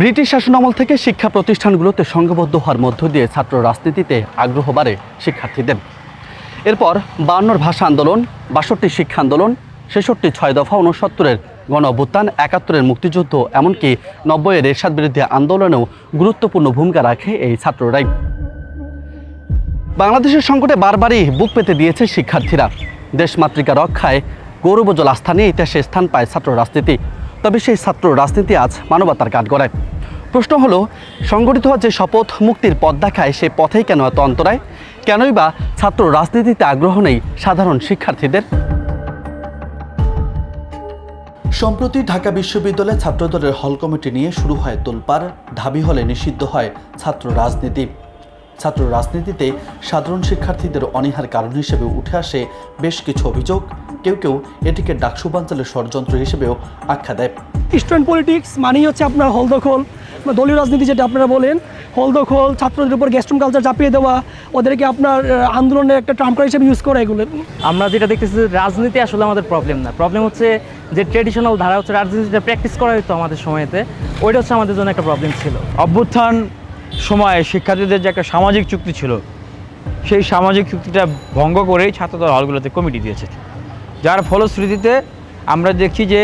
British শাসনামল থেকে শিক্ষা প্রতিষ্ঠানগুলোতে সংঘবদ্ধ হওয়ার মধ্য দিয়ে ছাত্র রাজনীতিতে আগ্রহ বাড়ে শিক্ষার্থীদের। এরপর বায়ান্নর ভাষা আন্দোলন, বাষট্টি শিক্ষা আন্দোলন, ছেষট্টি ছয় দফা উনসত্তরের গণ অভ্যুত্থান, একাত্তরের মুক্তিযুদ্ধ, এমনকি নব্বইয়ের এরশাদ বিরোধী আন্দোলনেও গুরুত্বপূর্ণ ভূমিকা রাখে এই ছাত্ররাই। বাংলাদেশের সংকটে বারবারই বুক পেতে দিয়েছে শিক্ষার্থীরা। দেশমাতৃকা রক্ষায় গৌরবজল আস্থা নিয়ে ইতিহাসে স্থান পায় ছাত্র রাজনীতি। তবে সেই ছাত্র রাজনীতি আজ মানবতার কাঠগড়ায় প্রশ্ন হলো, সংগঠিত হওয়া যে শপথ মুক্তির পথ দেখায় সেই পথেই কেন এত অন্তরায়? কেনই বা ছাত্র রাজনীতিতে আগ্রহ নেই সাধারণ শিক্ষার্থীদের? সম্প্রতি ঢাকা বিশ্ববিদ্যালয়ে ছাত্রদলের হল কমিটি নিয়ে শুরু হয় তোলপাড়, ঢাবি হলে নিষিদ্ধ হয় ছাত্র রাজনীতি। ছাত্র রাজনীতিতে সাধারণ শিক্ষার্থীদের অনীহার কারণ হিসেবে উঠে আসে বেশ কিছু অভিযোগ। কেউ কেউ এটিকে ডাকসুবাঞ্চলের ষড়যন্ত্র হিসেবেও আখ্যা দেয়। স্টুডেন্ট পলিটিক্স মানেই হচ্ছে আপনার হলদখল বা দলীয় রাজনীতি যেটা আপনারা বলেন হলদখল ছাত্রদের উপর গ্যাস্ট্রুম কালচার চাপিয়ে দেওয়া ওদেরকে আপনার আন্দোলনের একটা ট্রাম্পকার হিসেবে ইউজ করা এগুলো। আমরা যেটা দেখতেছি যে রাজনীতি আসলে আমাদের প্রবলেম না। প্রবলেম হচ্ছে যে ট্রেডিশনাল ধারা হচ্ছে রাজনীতিটা প্র্যাকটিস করা হতো আমাদের সময়তে ওইটা হচ্ছে আমাদের জন্য একটা প্রবলেম ছিল। অভ্যুত্থান সময়ে শিক্ষার্থীদের যে একটা সামাজিক চুক্তি ছিল সেই সামাজিক চুক্তিটা ভঙ্গ করেই ছাত্রদল হলগুলোতে কমিটি দিয়েছে। যার ফলশ্রুতিতে আমরা দেখছি যে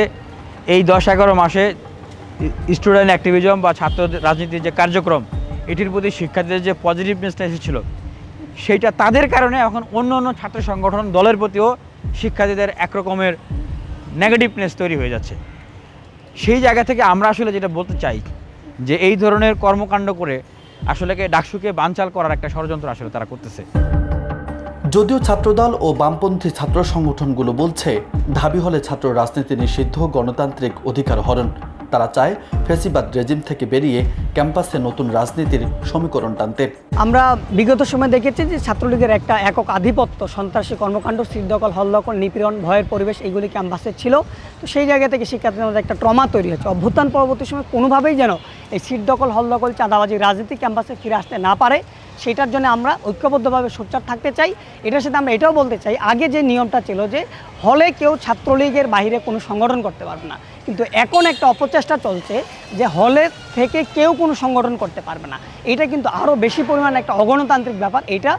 এই দশ এগারো মাসে স্টুডেন্ট অ্যাক্টিভিজম বা ছাত্র রাজনীতির যে কার্যক্রম, এটির প্রতি শিক্ষার্থীদের যে পজিটিভনেসটা এসেছিল, সেইটা তাদের কারণে এখন অন্য অন্য ছাত্র সংগঠন দলের প্রতিও শিক্ষার্থীদের একরকমের নেগেটিভনেস তৈরি হয়ে যাচ্ছে। সেই জায়গা থেকে আমরা আসলে যেটা বলতে চাই, যে এই ধরনের কর্মকাণ্ড করে আসলে ডাকসুকে বানচাল করার একটা ষড়যন্ত্র আসলে তারা করতেছে। যদিও ছাত্রদল ও বামপন্থী ছাত্র সংগঠনগুলো বলছে ধাবি হলে ছাত্র রাজনীতি নিষিদ্ধ, গণতান্ত্রিক অধিকার হরণ। তারা চায় ফেসিবাদ রেজিম থেকে বেরিয়ে ক্যাম্পাসে নতুন রাজনীতির সমীকরণ টানতে। আমরা বিগত সময় দেখেছি যে ছাত্রলীগের একটা একক আধিপত্য, সন্ত্রাসী কর্মকাণ্ড সিদ্ধকল হল্লকল, নিপীড়ন, ভয়ের পরিবেশ, এইগুলি ক্যাম্পাসে ছিল। তো সেই জায়গা থেকে শিক্ষার্থীদের মধ্যে একটা ট্রমা তৈরি হচ্ছে অভ্যুত্থান পরবর্তী সময় কোনোভাবেই যেন এই সিদ্ধকল হল্লকল, চাঁদাবাজি রাজনীতি ক্যাম্পাসে ফিরে আসতে না পারে, সেটার জন্য আমরা ঐক্যবদ্ধভাবে সোচ্চার থাকতে চাই। এটার সাথে আমরা এটাও বলতে চাই, আগে যে নিয়মটা ছিল যে হলে কেউ ছাত্রলীগের বাইরে কোনো সংগঠন করতে পারবে না। কিন্তু এখন একটা অপচেষ্টা চলছে যে হলে থেকে কেউ কোনো সংগঠন করতে পারবে না। এটা কিন্তু আরও বেশি পরিমাণ একটা অগণতান্ত্রিক ব্যাপার। এটা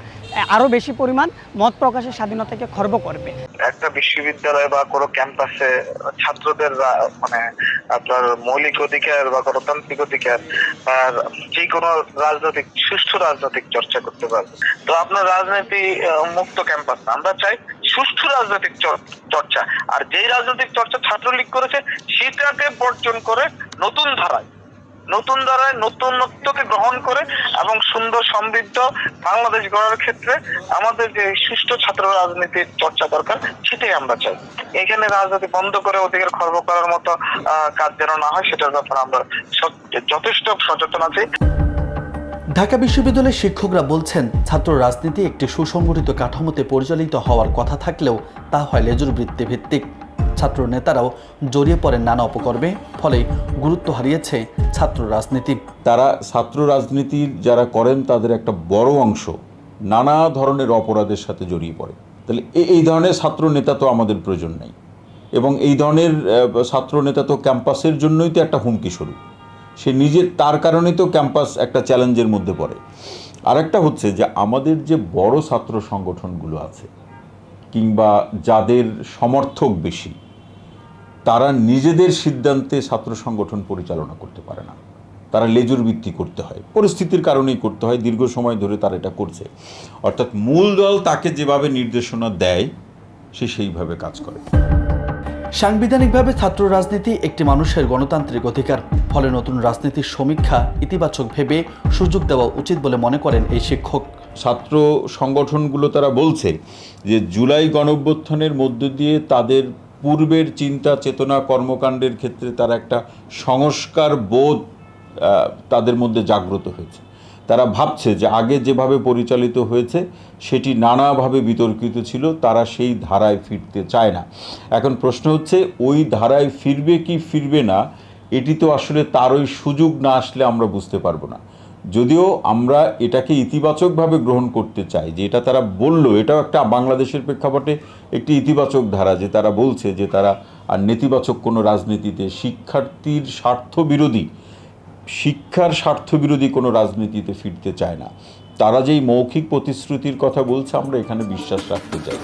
আরও বেশি পরিমাণ মত প্রকাশের স্বাধীনতাকে খর্ব করবে। একটা বিশ্ববিদ্যালয় বা কোনো ক্যাম্পাসে ছাত্রদের মানে আপনার মৌলিক অধিকার বা গণতান্ত্রিক অধিকার আর যে কোনো রাজনৈতিক, সুষ্ঠু রাজনৈতিক চর্চা করতে পারবে। তো আপনার রাজনীতি মুক্ত ক্যাম্পাস। আমরা চাই সুষ্ঠু রাজনৈতিক চর- চর্চা। আর যেই রাজনৈতিক চর্চা ছাত্রলীগ করেছে, সেটাকে বর্জন করে নতুন ধারায় নতুন ধারায় নতুনত্বকে গ্রহণ করে এবং সুন্দর সমৃদ্ধ বাংলাদেশ গড়ার ক্ষেত্রে আমাদের যে সুষ্ঠু ছাত্র রাজনীতির চর্চা দরকার, সেটাই আমরা চাই। এখানে রাজনীতি বন্ধ করে অধিকার খর্ব করার মতো কাজ যেন না হয়, সেটার ব্যাপারে আমরা যথেষ্ট সচেতন আছি। ঢাকা বিশ্ববিদ্যালয়ের শিক্ষকরা বলছেন, ছাত্র রাজনীতি একটি সুসংগঠিত কাঠামোতে পরিচালিত হওয়ার কথা থাকলেও তা হয় লেজুর বৃত্তি ভিত্তিক ছাত্র নেতারাও জড়িয়ে পড়েন নানা অপকর্মে, ফলে গুরুত্ব হারিয়েছে ছাত্র রাজনীতি। তারা ছাত্র রাজনীতি যারা করেন, তাদের একটা বড় অংশ নানা ধরনের অপরাধের সাথে জড়িয়ে পড়ে। তাহলে এই ধরনের ছাত্র নেতা তো আমাদের প্রয়োজন নেই। এবং এই ধরনের ছাত্র নেতা তো ক্যাম্পাসের জন্যই তো একটা হুমকি স্বরূপ। সে নিজের, তার কারণে তো ক্যাম্পাস একটা চ্যালেঞ্জের মধ্যে পড়ে। আরেকটা হচ্ছে যে আমাদের যে বড় ছাত্র সংগঠনগুলো আছে, কিংবা যাদের সমর্থক বেশি, তারা নিজেদের সিদ্ধান্তে ছাত্র সংগঠন পরিচালনা করতে পারে না। তারা লেজুর ভিত্তি করতে হয়, পরিস্থিতির কারণেই করতে হয়, দীর্ঘ সময় ধরে তারা এটা করছে। অর্থাৎ মূল দল তাকে যেভাবে নির্দেশনা দেয়, সে সেইভাবে কাজ করে। সাংবিধানিকভাবে ছাত্র রাজনীতি একটি মানুষের গণতান্ত্রিক অধিকার। ফলে নতুন রাজনীতির সমীক্ষা ইতিবাচক ভেবে সুযোগ দেওয়া উচিত বলে মনে করেন এই শিক্ষক। ছাত্র সংগঠনগুলো তারা বলছে যে, জুলাই গণঅভ্যুত্থানের মধ্য দিয়ে তাদের পূর্বের চিন্তা, চেতনা, কর্মকাণ্ডের ক্ষেত্রে তারা একটা সংস্কার বোধ তাদের মধ্যে জাগ্রত হয়েছে। তারা ভাবছে যে আগে যেভাবে পরিচালিত হয়েছে, সেটি নানাভাবে বিতর্কিত ছিল, তারা সেই ধারায় ফিরতে চায় না। এখন প্রশ্ন হচ্ছে, ওই ধারায় ফিরবে কি ফিরবে না, এটি তো আসলে তার ওই সুযোগ না আসলে আমরা বুঝতে পারব না। যদিও আমরা এটাকে ইতিবাচকভাবে গ্রহণ করতে চাই, যে এটা তারা বলল, এটাও একটা বাংলাদেশের প্রেক্ষাপটে একটি ইতিবাচক ধারা, যে তারা বলছে যে তারা আর নেতিবাচক কোনো রাজনীতিতে শিক্ষার্থীর স্বার্থ বিরোধী শিক্ষার স্বার্থবিরোধী কোনো রাজনীতিতে ফিরতে চায় না। তারা যেই মৌখিক প্রতিশ্রুতির কথা বলছে, আমরা এখানে বিশ্বাস রাখতে চাই।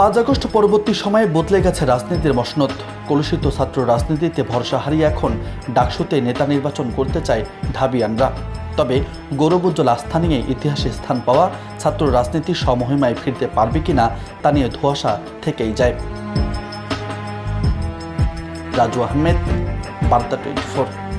পাঁচ আগস্ট পরবর্তী সময়ে বদলে গেছে রাজনীতির মসনদ। কলুষিত ছাত্র রাজনীতিতে ভরসা হারিয়ে এখন ডাকসুতে নেতা নির্বাচন করতে চায় ঢাবিয়ানরা। তবে গৌরবোজ্জ্বল আস্থা নিয়ে ইতিহাসে স্থান পাওয়া ছাত্র রাজনীতি সমহিমায় ফিরতে পারবে কিনা, তা নিয়ে ধোঁয়াশা থেকেই যায়। রাজু আহমেদ বার্তা টোয়েন্টি ফোর